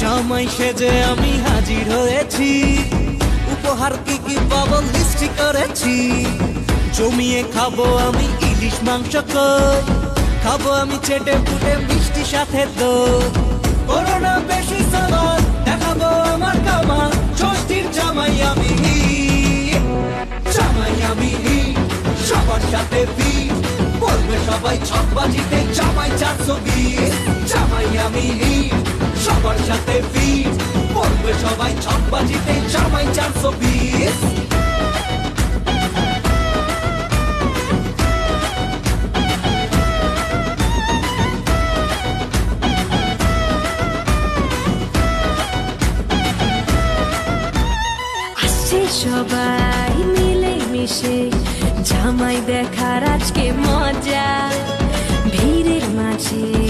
জামাই সেজে আমি হাজির হয়েছি। উপহার কি কি পাবো লিস্টি করেছি। জমিয়ে খাব আমি ইলিশ মাংস খাব আমি চেটে পুটে মিষ্টি সাথে দই করোনা বেশি সামান দেখাবো আমার কামান ষষ্ঠীর জামাই আমি জামাই আমি সবার সাথে বলবে সবাই ছক বাজিতে জামাই চারশো বিশ সবাই ছক বাজিতে জামাই চারশো বিশ। সবাই মিলে মিশে, জামাই দেখার আজকে মজা। ভিড়ের মাঝে